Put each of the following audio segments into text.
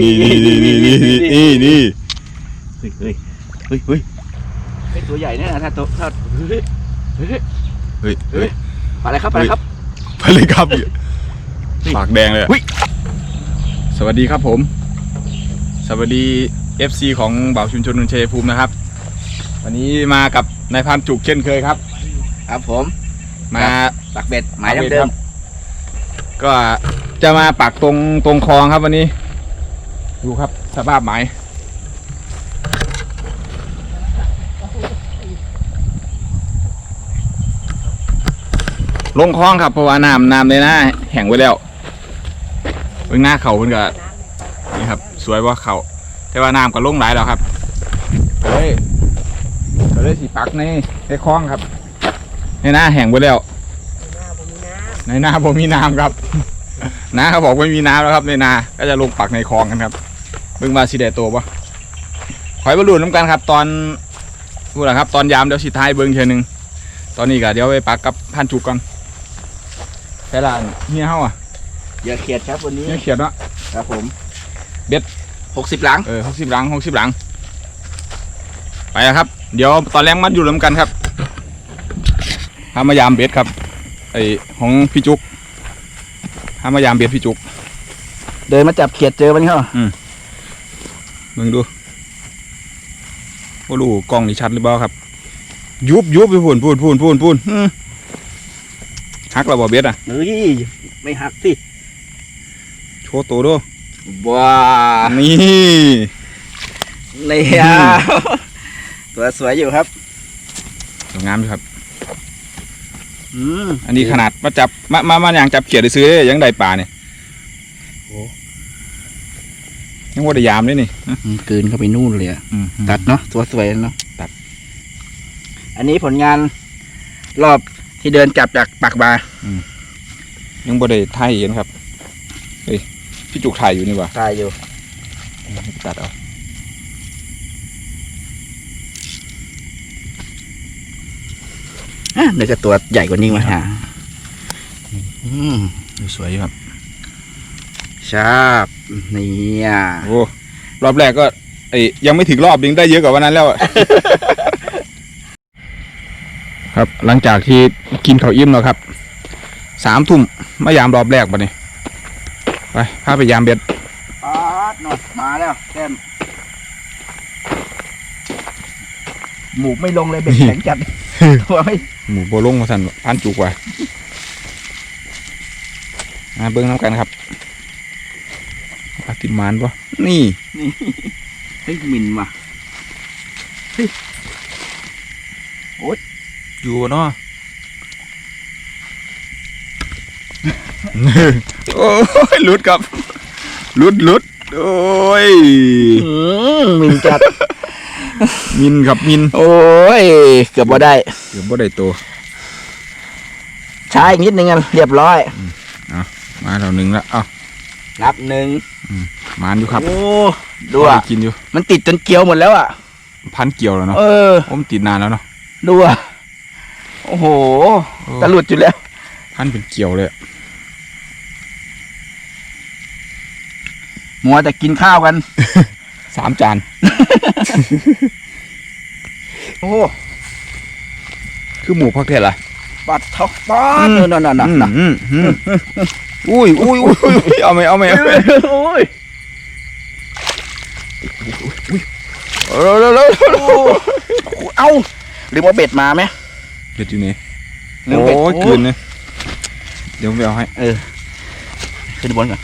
นี่นี่นี่นี่นี่นี่นี่เฮ้ยเฮ้ยเฮ้ยเฮ้ยตัวใหญ่เนี่นะถ้าตัวถ้าเฮ้ยเฮ้ยเฮ้ยเฮ้ยปลาอะไรครับไปเลาอะไรครับไปเลยครับปากแดงเลยอะสวัสดีครับผม สวัสดี FC ของบ่าวชุนชนนนเชยภูมินะครับ วันนี้มากับนายพันจุกเช่นเคยครับ ครับผม มาปักเบ็ดหมายเดิม ก็จะมาปักตรงตรงคลองครับวันนี้ ดูครับสภาพหมายลงคลองครับเพราะว่าน้ำน้ำเลยนะแห้งไว้แล้วเพิ่งหน้าเขาเพิ่นก็นี่ครับ สวยว่าเขาแต่ว่าน้ำก็ลงหลายแล้วครับเฮ้ยก็เลยสิปักในในคลองครับ ในหน้าแห้งไว้แล้วในนาผมมีน้ำครับนาเขาบอกไม่มีน้ำแล้วครับในนา ก็จะลงปักในคลองกันครับ เบิ่งมาสีแดดโตปะขอยบรรลุน้ำกันครับ ตอนพูดละครับ ตอนยามเดี๋ยวสิท้ายเบิ่งเทียหนึง ตอนนี้ก็เดี๋ยวไปปักกับพันจุกก่อนใช่ละเฮียเฮาอะอย่าเขียดครับวันนี้เฮียเขียดเนาะครับผมเบ็ดหกสิบหลังเออหกสิบหลังหกสิบหลัง ไปแล้วครับ เดี๋ยวตอนแรกมัดอยู่น้ำกันครับหามายามเบ็ดครับไอของพี่จุกหามายามเบ็ดพี่จุก เดินมาจับเขียดเจอมันเขามึ งดูว่าดูกล้องนี่ชัดหรือเปล่าครับ ยุบยุบไปพูนพูนพูนพูนพูนอื้อฮักเราบ่เบ็ดอะเฮ้ยไม่หักสิโชว์ตัวดูว้านี่เนี่ยตัวสวยอยู่ครับสวยงามอยู่ครับอืมอันนี้ขนาดมาจับมามามาอย่างจับเขียดได้ซื้อยังได้ปลาเนี่ย โอ้ ยังว่าได้ยามเลยนี่อืมกลืนเข้าไปนู่นเลยอะอืมตัดเนาะตัวสวยเนาะตัด อันนี้ผลงานรอบที่เดินจับจากปากบายังบ่ได้ถ่ายเห็นครับเฮ้ยพี่จุกถ่ายอยู่นี่หว่าตายอยู่ตัดเอาอะเดี๋ยวจะตัวใหญ่กว่านี้มาหาอืมสวยอยู่ครับ ชาบเนี่ยโอ้รอบแรกก็ไอ้ยังไม่ถึงรอบยังได้เยอะกว่าวันนั้นแล้วอะครับ หลังจากที่กินข้าวอิ่มแล้วครับสามทุ่มมายามรอบแรกปะนี่ไปพาไปยามเบ็ดป๊าดหน่อยมาแล้วแก้มหมูไม่ลงเลยเบ็ดแข็งจัดตัวไม่หมูโบลงมาสั่นพันจุกว่ามาเบิ้งน้ำกันครับปลา ติดหมานปะนี่ นี่เฮ้ยหมินว่ะอยู่เนาะโอ้ยหลุดครับหลุดหลุดโอ้ยอืมหมินจัด มินครับมิน โอ้ย เกือบบ่ได้เดี๋ยวบ่ได้ตัวช้าอีกนิดนึงอะเรียบร้อยมาเราหนึ่งแล้วเอ้า นับหนึ่งมานอยู่ครับ โอ้ดูอะพได้กินอยู่ มันติดจนเกลียวหมดแล้วอะ พันเกี่ยวแล้วเนาะเออผมติดนานแล้วเนาะดูอะโอ้โหโอ้ตะหลุดอยู่แล้ว พันเป็นเกี่ยวเลยอะมัวแต่กินข้าวกันสามจาน โอ้คือหมูพักเทศล่ะปัดท็อกป๊อดอืมนั่นนั่นนั่นนั่น อืมอืมอุ้ยอุ้ยอุ้ยอุ้ยเอาไหมเอาไหมเอาไหมโอ้ยเร็วเร็วเร็วเอ้าหรือว่าเบ็ดมาไหมเด็ดอยู่นี่ลืมโอ้เบ็ดยกลืนเลยเดี๋ยวผมไปเอาให้ขึ้นบนก่อน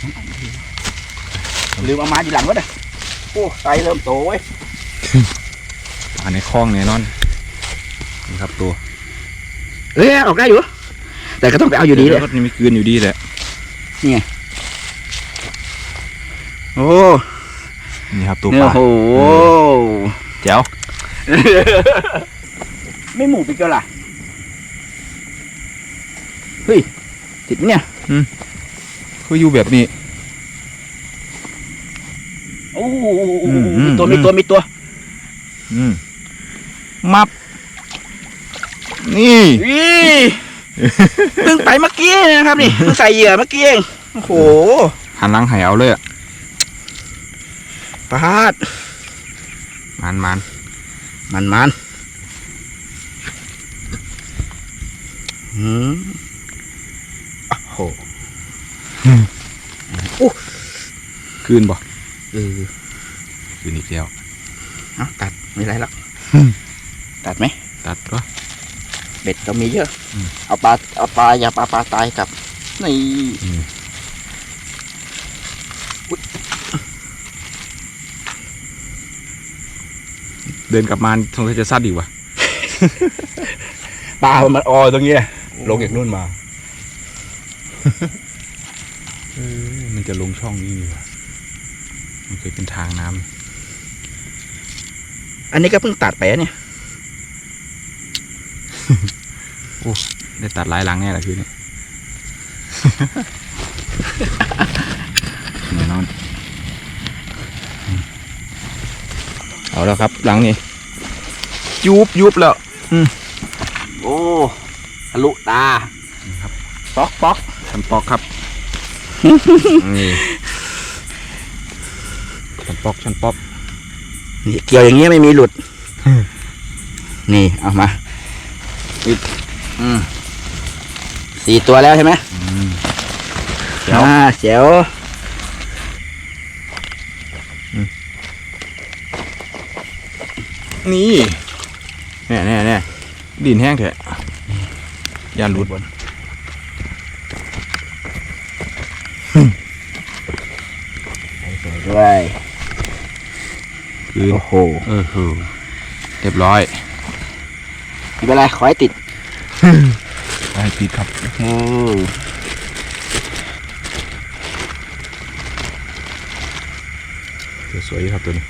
ลืมเอามาทีหลังก็ได้โอ้ไตเริ่มโตเว้ยปลาในคลองแน่นอนนี่ครับตัวเอ้ยออกได้อยู่แต่ก็ต้องไปเอาอยู่ดีเลยก็ยังมีกลืนอยู่ดีแหละ โอ้นี่ครับตัวเนี่ยปลาโอ้โหเจ๋วไม่หมูปิกเกอร์ล่ะเฮ้ยติดไหมเนี่ยคืออยู่แบบนี้โอ้โหอืมอืมมีตัวมีตัวมีตัว อืมมับนี่วิ เพิ่งไปเมื่อกี้นะครับนี่เพิ่งใส่เหยื่อเมื่อกี้เองโอ้โหหันหลังใหายเอาเลยอะปาดมันมันมันมันอืมโอ้โหคืนบ่เออคืนอีกแล้วเอาตัดไม่ไรหรอกอืมตัดไหมตัดก็ เบ็ดเรามีเยอะ อืม เอาปลาเอาปลาอย่าปลาปลาตายกลับนี่เดินกลับมาสงสัยจะซัดอีกว่ะ ปลามันออตรงเนี้ยลงจากนู่นมาเออมันจะลงช่องนี้นี่ว่ะมันเคยเป็นทางน้ำอันนี้ก็เพิ่งตัดไปอะเนี่ย ได้ตัดหลายหลังแน่ละคืนนี้แน่นอนอืมเอาแล้วครับหลังนี้ยุบยุบแล้วโอ้ทะลุตาครับป๊อกป๊อกชันปอกครับนี่ชันปอกชันปอกนี่เกี่ยวอย่างเงี้ยไม่มีหลุด นี่เอามาอีกอืม สี่ตัวแล้วใช่ไหมอืมเจ๋วอ่าเจ๋วนี่แน่แน่แน่ดินแห้งเถอะยานรุดด้วยคืนโอ้โหเออเออเรียบร้อยไม่เป็นไรขอให้ติด ไปติดครับโอ้เดี๋ยวสวยอยู่ครับตัวนี้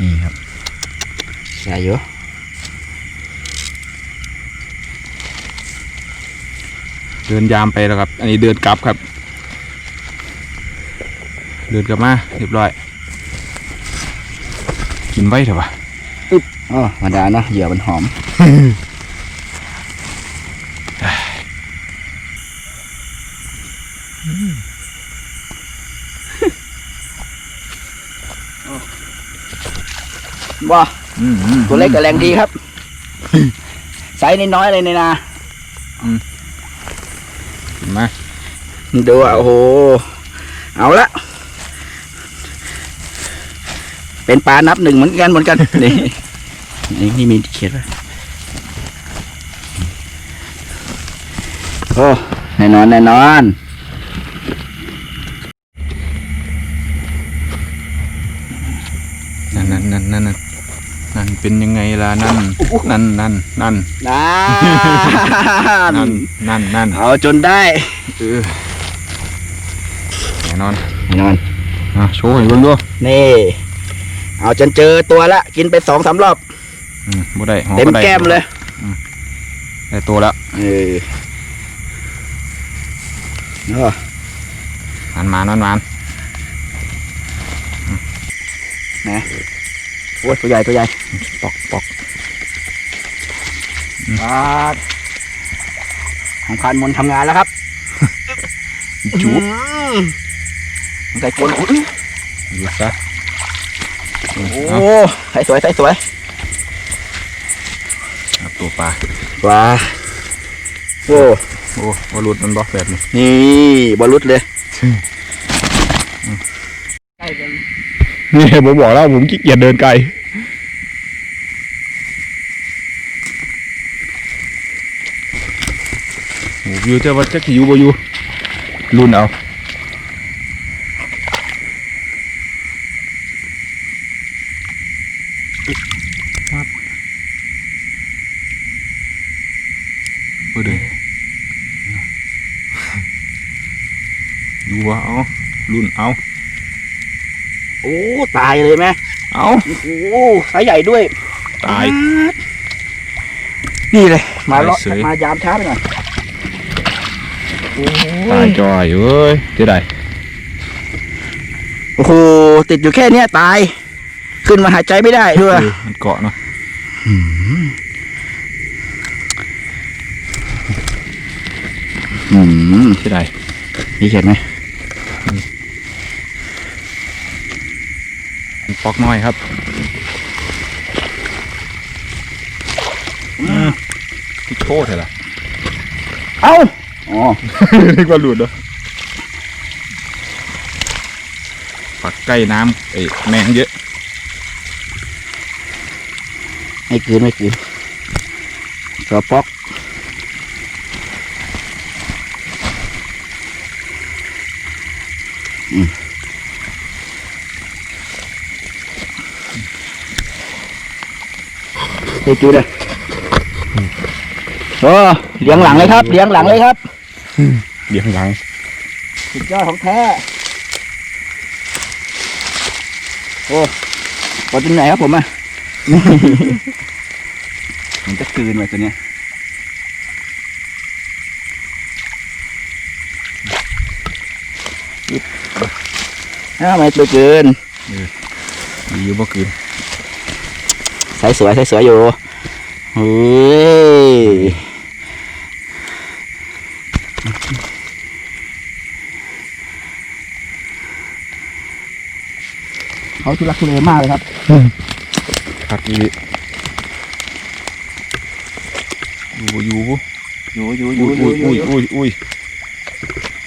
นี่ครับใช่อยู่เดินยามไปแล้วครับ อันนี้เดินกลับครับ เดินกลับมาเรียบร้อย กินไว้เถอะวะอ๋อธรรมดาเนาะเหยื่อมันหอม ว้าอืมอืมตัวเล็กแต่แรงดีครับไซส์น้อยๆเลยในนากินมาดูอะโอ้โห เอาละ เป็นปลานับหนึ่งเหมือนกันเหมือนกัน นี่นี่นี่มีเขียนไว้โอ้แน่นอนแน่นอนนั่นนั่นนั่นนั่นนั่นนั่น เป็นยังไงล่ะนั่นนั่นนั่นนั่นนนั่นนั่นนั่นเอาจนได้เออแน่นอนแน่นอนอะโชว์ให้เบิ่งดูนี่ เอาจนเจอตัวละ กินไปสองสามรอบ อืมบ่ได้หอเต็มบ่ได้แก้มเลยได้ตัวแล้วเออเออมันมันมันมัน โอ้ยตัวใหญ่ตัวใหญ่ปอกปอกปาดของพันมนต์ทำงานแล้วครับจุบอืมใส่กวนอุ๊ยดูซะโอ้เอาใส่สวยใส่สวยเอาตัวปลาว้าโอ้โอ้วารุดมันบอกแบบนี้นี่บอลลุดเลยใกล้กัน นี่ผมบอกแล้วผมขี้เกียจเดินไกลโอ้วิวจะว่าจะขี่อยู่บ่อยู่รุนเอาปั๊บเพื่อเดินดูว่าเอารุนเอา โอ้ตายเลยไหมเอาโอ้โหสายใหญ่ด้วยตาย นี่เลย มาเลาะตายเสยมายามช้าไปหน่อยโอ้ตายจอยเอ้ยเจ๊ได้โอ้โหติดอยู่แค่เนี้ยตาย ขึ้นมาหายใจไม่ได้ด้วยเออมันเกาะเนาะอืมเจ๊ได้นี่เห็นไหม ปอกน้อยครับอืมที่โชว์เถอะล่ะเอ้าอ๋อนึกว่าหลุดเหรอปักใกล้น้ำไอ้แมงเยอะ ไม่คืนไม่คืนตัวปอกอืม เฮ้ยจูเลยโอ้เลี้ยงหลังเลยครับเลี้ยงหลังเลยครับเดี๋ยวหลังสุดยอดของแท้โอ้ปอจนไหนครับผมอะมันจะกลืนไว้ตัวเนี้ยอ้าวไม่ตัวเกิน ดีอยู่บ่คืน ใสสวยใสสวยอยู่เฮ้ยเขาทุลักทุเลมากเลยครับพักอีอยู่อยู่อยู่อยู่ออุ้ยู่ยอยู่อุ้ยอยู่อุ้ยอุ้ย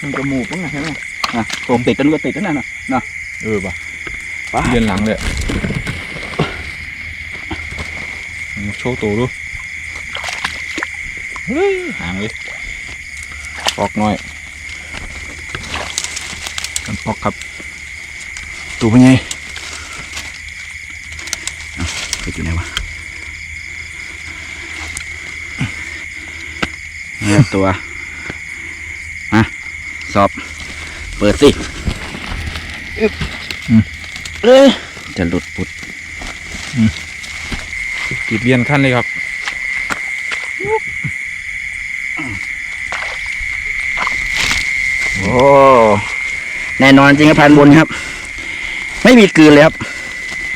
มันจมูกมั้งนะใช่ไหมอะผมติดกันก็ติดกันนั่นน่ะเออป่ะป่ะเรียนหลังเลยโชว์ตัวดูเฮ้ยห่างเลยปอกน้อยมันปอกครับตัวเป็นไงติดอยู่ไหนวะเนี่ยตัวฮะสอบ เปิดสิอึ๊บเอ้ยจะหลุดปุด ติดเรียนขั้นเลยครับโอ้แน่นอนจริงครับพันบนครับ ไม่มีกลืนเลยครับ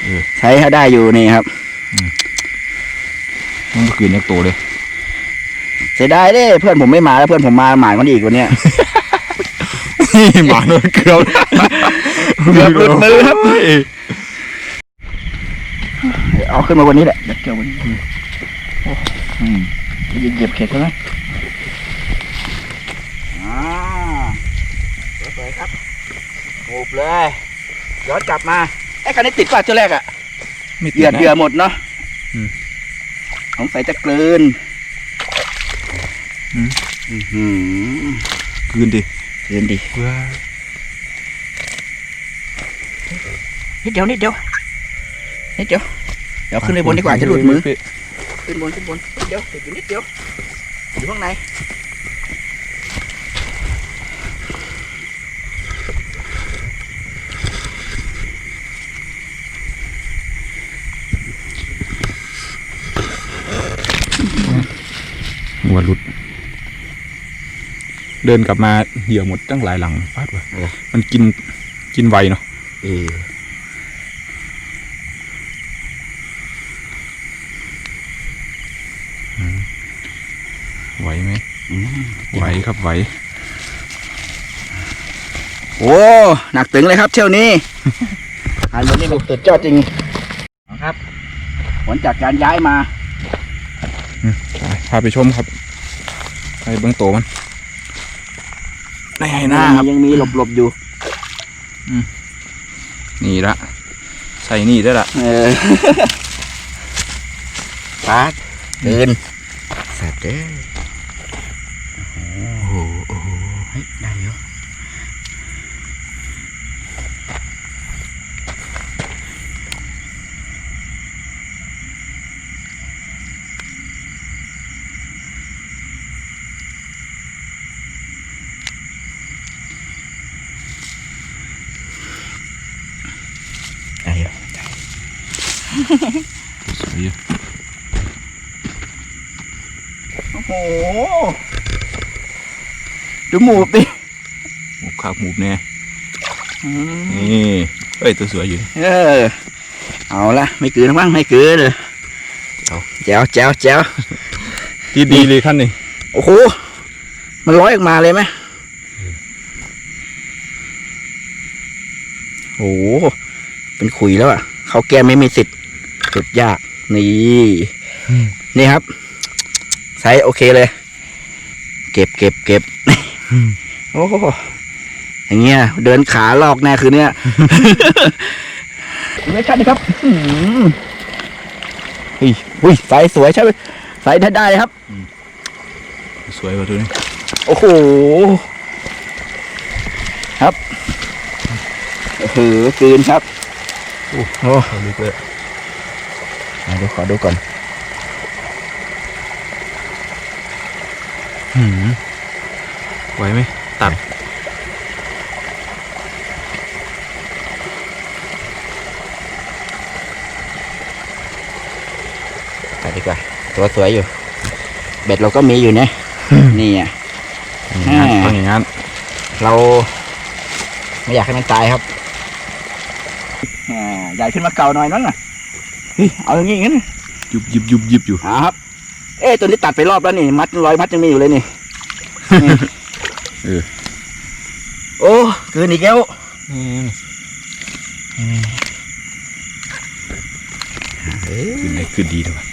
เออใช้ให้ได้อยู่นี่ครับมันเมื่อคืนยักโตเลยเสียดายเด้เพื่อนผมไม่มาแล้วเพื่อนผมมาหมายคนอีกวันเนี้ยหมาโดนเกลียวเกือบหลุดมือครับ เฮ้ยเอาขึ้นมาวันนี้แหละเดี๋ยวเกี่ยววันนี้โอ้อืมเหยียบเข็ดใช่ไหมอ่าสวยๆครับหูบเลยย้อนกลับมาไอ้คันนี้ติดป่ะตัวแรกอะไม่เหยียดนะเหยื่อหมดเนาะอืมสงสัยจะกลืนอืม อื้อหือคืนดิกลืนดิ เพื่อนิดเดียวนิดเดียวนิดเดียว เดี๋ยวขึ้นไปบนดีกว่าจะหลุดมือ ขึ้นบนขึ้นบนนิดเดียวติดอยู่นิดเดียว อยู่ข้างในหัวหลุด เดินกลับมาเหยื่อหมดตั้งหลายหลังฟาดวะมันกินกินไวเนาะ เออ ไหวไหมอืมไหวครับไหว โอ้หนักตึงเลยครับเที่ยวนี้อันนี้มันสุดยอดจริงครับผลจากการย้ายมาอืมไปพาไปชมครับไปเบื้องโตมันในไฮหน้าครับยังมีหลบหลบๆอยู่นี่ละใส่นี่ได้ละเออปาดเกินสัตว์เด้อโอ้โหโอ้โหเฮ้ยได้เยอะได้เยอะ สวยอยู่โอ้โหดูหมูปิหมูขาบหมูแน่อืมนี่เอ้ยตัวสวยอยู่เออเอาละไม่กืนบ้างไม่กืนเลยเอาแจ๋วแจ๋วแจ๋วที่ดีเลยขั้นนี้โอ้โหมันร้อยออกมาเลยไหมโอ้โหเป็นขุยแล้วอะเขาแก้ไม่มีสิทธิ์ สุดยากนี่นี่ครับไซส์โอเคเลย เก็บเก็บเก็บโอ้โหอย่างเงี้ย เดินขาลอกแน่คืนเนี้ยไม่ใช่นะครับอื้อหือเฮ้ยอุ้ยไซส์สวยใช่ไหมไซส์ได้ได้เลยครับ สวยกว่าตัวนี้โอ้โหครับโอ้โหกลืนครับ โอ้โหเอาลึกเลย ไหนดูขอดูก่อนหืมไหวไหมตัดไปดีกว่า ตัวสวยอยู่ เบ็ดเราก็มีอยู่เนี่ยนี่อะอย่างนั้นต้องอย่างนั้น เรา ไม่อยากให้มันตายครับอ่าใหญ่ขึ้นมาเก่าหน่อยนั่นน่ะ เฮ้ยเอาอย่างงี้งั้นยุบยิบยุบยิบอยู่หาครับ เอ๊ะตัวนี้ตัดไปรอบแล้วนี่มัดร้อยมัดยังมีอยู่เลยนี่นี่เออโอ้เกินอีกแล้วเอ้ยขึ้นได้ขึ้นดีด้วยวะ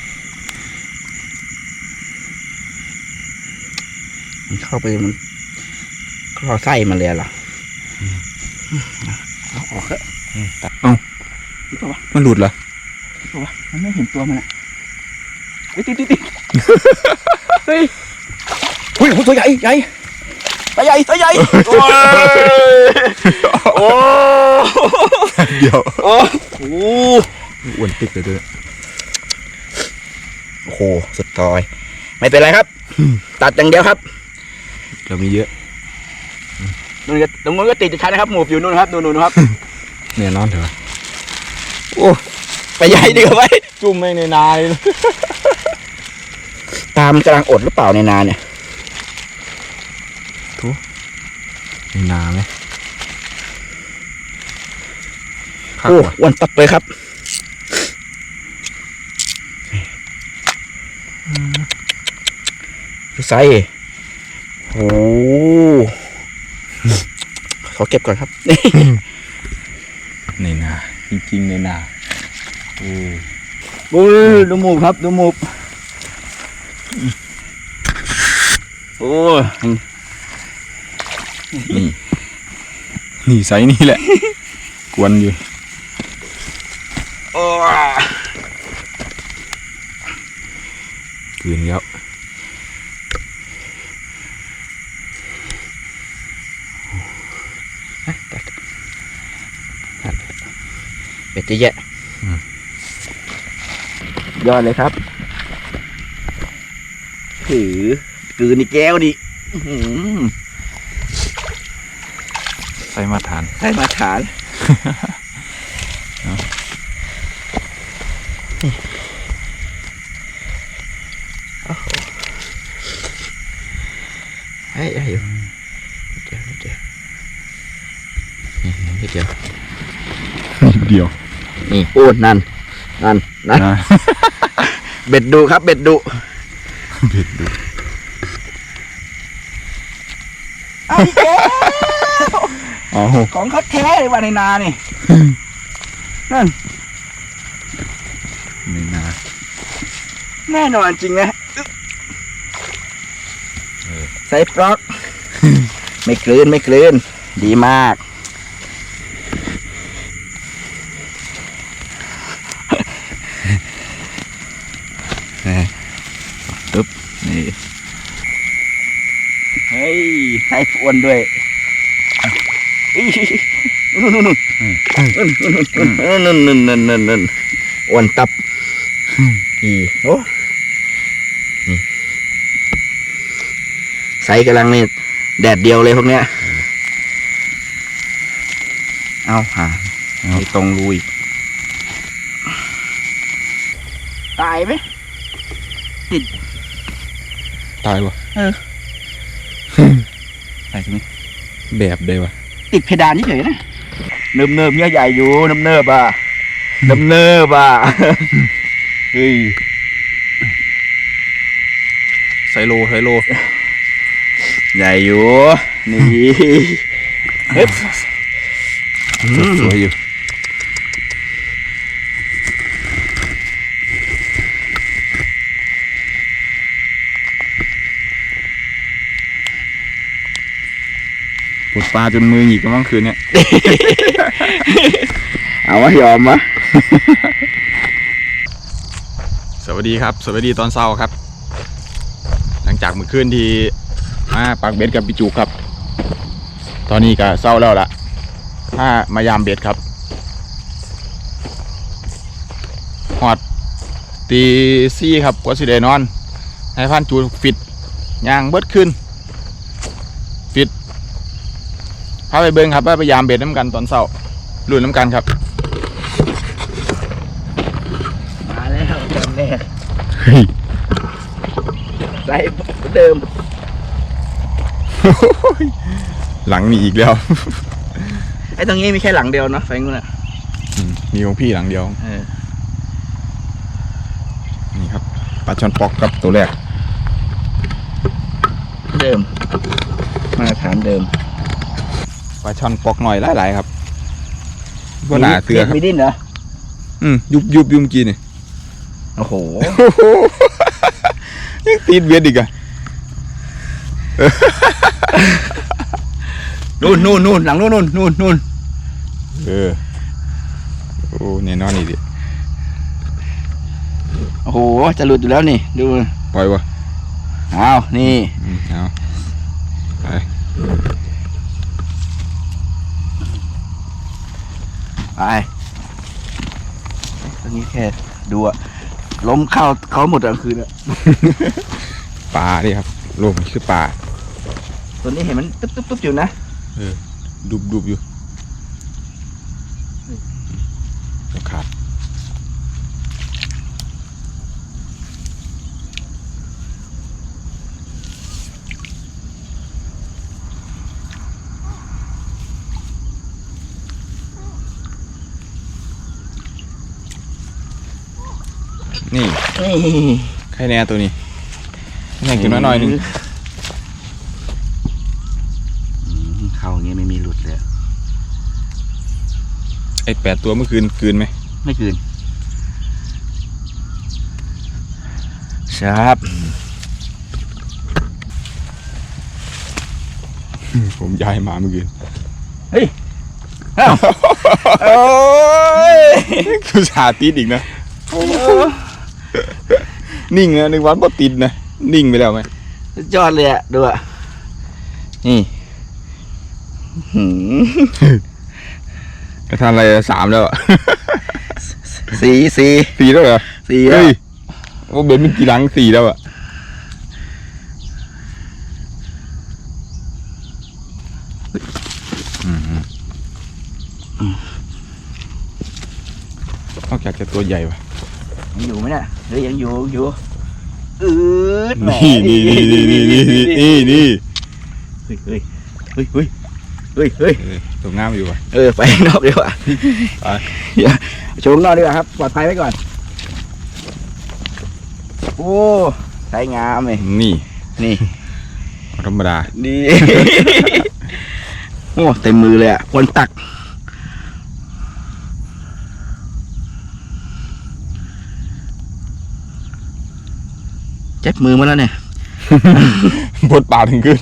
มันเข้าไปมันคลอไส้มันเลยเหรอเอาออกเถอะตัดเอ้านี่ปะวะมันหลุดเหรอ นี่ปะวะมันไม่เห็นตัวมันอะเฮ้ยติดติดติดเฮ้ยอุ้ยโอ้ตัวใหญ่ใหญ่ตัวใหญ่ตัวใหญ่โอ้ยโอ้เดี๋ยวโอ้โหอ้วนปิกเลยตัวนี้โอ้โหสุดซอย ไม่เป็นไรครับ ตัดอย่างเดียวครับ เรามีเยอะนู่นก็ตรงนู้นก็ติดอีกคันนะครับหมูบอยู่นู่นครับนู่นนู่นครับแน่นอนเถอะโอ้ไป ใหญ่ดีกว่าไว้จุ่มไม่ในนาเลยตามกำลังอดหรือเปล่าในนาเนี่ยในนาไหมคักโอ้ว่ะอ้วนตับเลยครับดูไซส์โอ้ขอเก็บก่อนครับนี่ในนา จริงๆ ในนา โอ้ดูดูหมูครับ ดูหมูโอ้ยนี่นี่ไซนี่แหละ กวนอยู่โอ้ยคืนแล้วเบ็ดเยอะ ยะยอดเลยครับ ถือกลืนอีกแก้วดิอื้อหือไซส์มาทาน ให้มาฐานนี่โอ้โหเฮ้ยเฮ้ยนิดเดียวนิดเดียวนี่นิดเดียวเดียว นี่โอ้นั่น นั่น นั่นนะ เบ็ดดูครับ เบ็ดดูเบ็ดดูเอาอีกแล้วอ๋อของเขาแท้เลยว่าในนานี่นั่นในนาแน่นอนจริงนะอึ๊บเออใส่ปลอกไม่กลืนไม่กลืนดีมาก นี่ปึ๊บนี่ เฮ้ ยใส่อ้วนด้วยอีนู่นนู่นนู่นนู่นนู่นนู่นนู่นนู่นอ้วนตับอีโอ้ใส่กำลังนี่แดดเดียวเลยพวกเนี้ย เอาหาไม่ตรงลุยตายไหมติด ตายวะตายใช่ไหมแบบได้วะติดเพดานเฉยๆนะเนิบเนิบๆเนี่ยใหญ่อยู่เนิบเนิบๆอะเนิบเนิบๆอะเฮ้ยไซโลไซโลใหญ่อยู่นี่เฮ้ยสวยอยู่ ปลดปลาจนมือหงิกกันบ้างคืนเนี่ย เอาวะยอมวะสวัสดีครับ สวัสดีตอนเช้าครับ หลังจากเมื่อคืนที่มาปักเบ็ดกับปิจูครับ ตอนนี้ก็เช้าแล้วล่ะถ้ามายามเบ็ดครับหอดตีซี่ครับกว่าสิได้นอน ให้พันจูฟิตย่างเบิดขึ้น ฟิตพาไปเบิ้งครับว่าไปยามเบ็ดน้ำกันตอนเช้าลุยน้ำกันครับมาแล้วเดิมแน่ใส่เดิม หลังมีอีกแล้ว ไอ้ตรงนี้มีแค่หลังเดียวเนาะไฟงูนอะอืมมีของพี่หลังเดียวเออนี่ครับปลาช่อนปอกครับตัวแรก เดิม มาตรฐานเดิม ปลาช่อนปอกหน่อยหลายๆครับว่าหนาเตือครับมีดิ้นเหรออืมยุบยุบยุบเมื่อกี้นี่โอ้โหยังตีดเบียดอีกอะนู่นนู่นนู่นหลังนู่นนู่นนู่นนู่นเออโอ้แน่นอนนี่ดิโอ้โหจะหลุดอยู่แล้วนี่ ดูปล่อยวะอ้าวนี่อืมเอาไป ไปตรงนี้แค่ดูอะล้มเข้าเขาหมดกลางคืนอะปลาดิครับโลกมันคือปลาตัวนี้เห็นมันตุ๊บตุ๊บตุ๊บอยู่นะดุบดุบอยู่เดี๋ยวขาด นี่นี่ใครแน่ตัวนี้แน่กินน้อยหน่อยหนึงอืมเข้าอย่างเงี้ยไม่มีหลุดเลยไอ้แปดตัวเมื่อคืนคืนไหมไม่คืนครับผมย้ายมาเมื่อคืนอ้าว โอ้ยคือชาติดอีกนะ นิ่งนะนึกวันพอติดนะนิ่งไปแล้วไหมสุดยอดเลยอะดูอะนี่หืมกระทานอะไรสามแล้วอะสีสีสี่แล้วเหรอสีอะเฮ้ยโอ้เบนเป็นกี่หลังสี่แล้วอะอืมอืมนอกจากจะตัวใหญ่ปะ ยังอยู่ไหมเนี่ยเฮ้ยยังอยู่อยู่อืดแหมนี่นี่นี่นี่นี่นี่นี่นี่เฮ้ยเฮ้ยเฮ้ยเฮ้ยเฮ้ยเฮ้ยเออตัวงามอยู่ปะเออไปข้างนอกดีกว่าไปอย่าชมข้างนอกดีกว่าครับปลอดภัยไว้ก่อนโอ้ใช้งามเลยนี่นี่ธรรมดาดีโอ้เต็มมือเลยอะคนตัก เจ็บมือมาแล้วเนี่ยปวดป่าถึงขึ้น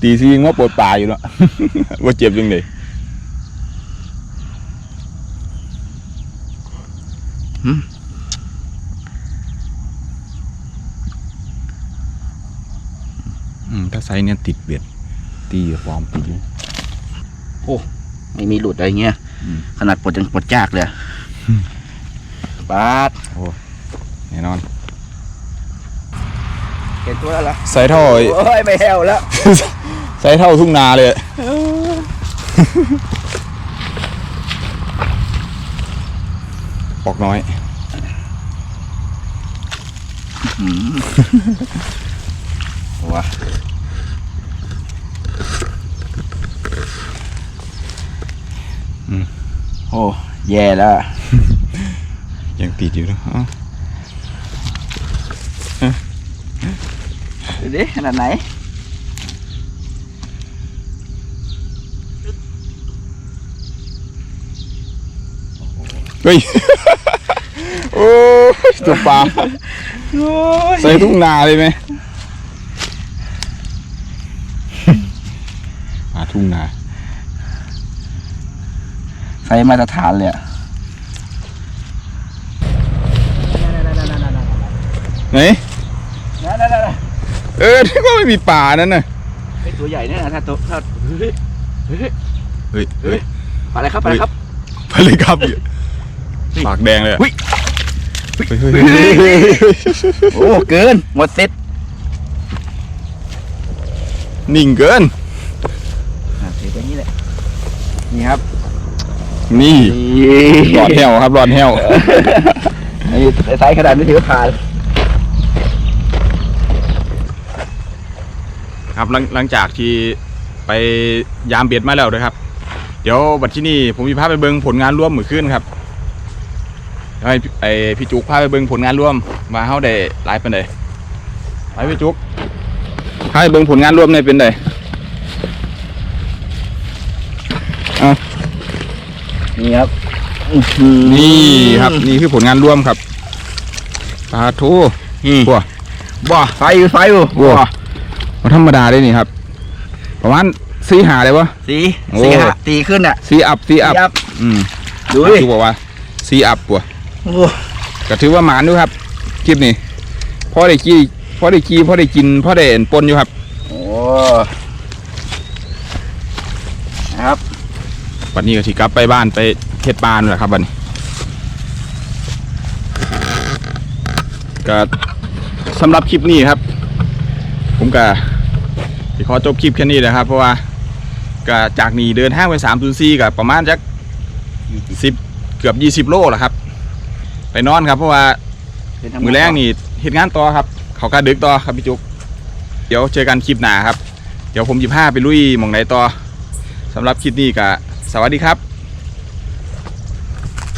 ตีซีงว่าปวดป่าอยู่แล้วว่าเจ็บยังไงอืมถ้าไซส์เนี่ยติดเบียดตีกับฟอร์มติดอยู่ไม่มีหลุดอะไรเงี้ยอืมขนาดปวดยังปวดจากเลยอะปาดแน่นอน เห็นตัวแล้วเหรอไซส์เท่าโอ้ยไม่แห้วแล้วไซส์เท่าทุ่งนาเลย ปอกน้อย ว้าอืมโอ้แย่แล้ว ยังติดอยู่นะอ้าว ดูดิขนาดไหนเฮ้ยโอ้ยตัวปลาโอ้ยใส่ทุ่งนาเลยไหมทุ่งนาไซส์มาตรฐานเลยอะไหน เออที่ว่าไม่มีป่านั่นน่ะไอตัวใหญ่เนี่ยนะถ้าตัวถ้าเฮ้ยเฮ้ยเฮ้ยเฮ้ยไปเลยครับไปเลยครับไปเลยครับปากแดงเลยอะอุ๊ยเฮ้ยเฮ้ยเฮ้ยเฮ้ยโอ้เกินหมดเซ็ตนิ่งเกินอะถือไปนี่แหละนี่ครับนี่รอดแหวครับรอดแหวไอ้ไซส์ขนาดนี้ถือว่าผ่าน ครับหลังหลังจากที่ไปยามเบียดมาแล้วนะครับ เดี๋ยวบัดที่นี่ผมมีพาไปเบิ่งผลงานร่วมมือขึ้นครับเดี๋ยวให้ไอพี่จุกพาไปเบิ่งผลงานร่วมมาเฮาได้หลายเป็นไดไปพี่จุกพาไปเบิ่งผลงานร่วมในเป็นไดนี่ครับนี่ครับ นี่คือผลงานร่วมครับปลาทูนี่บัวบ่ไฟอยู่ไฟอยู่บัว บ่ธรรมดาได้นี่ครับ ประมาณสีหาเลยวะ สีโอ้ สีหักตีขึ้นอะสีอัพสีอัพยับอืมดูดิจุกบอกว่าสีอัพบัวโอ้ก็ถือว่าหมานด้วยครับ คลิปนี้พอได้กี้พอได้กี้พอได้กินพอได้เห็นปนอยู่ครับโอ้นะครับวันนี้ก็สิกลับไปบ้านไปเฮ็ดบ้านแหละครับวันนี้ก็สำหรับคลิปนี้ครับ ผมก็สิ ขอจบคลิปแค่นี้เลยครับ เพราะว่าก็จากนี้เดินทางไปสามศูนย์สี่กับประมาณจักสิบเกือบยี่สิบโลแหละครับ ไปนอนครับเพราะว่าเป็นทั้งหมือแรกนี่เห็นงานต่อครับ เขาก็ดึกต่อครับพี่จุกเดี๋ยวเจอกันคลิปหน้าครับ เดี๋ยวผมจะพาไปลุยหมองไหนต่อสำหรับคลิปนี้ก็สวัสดีครับ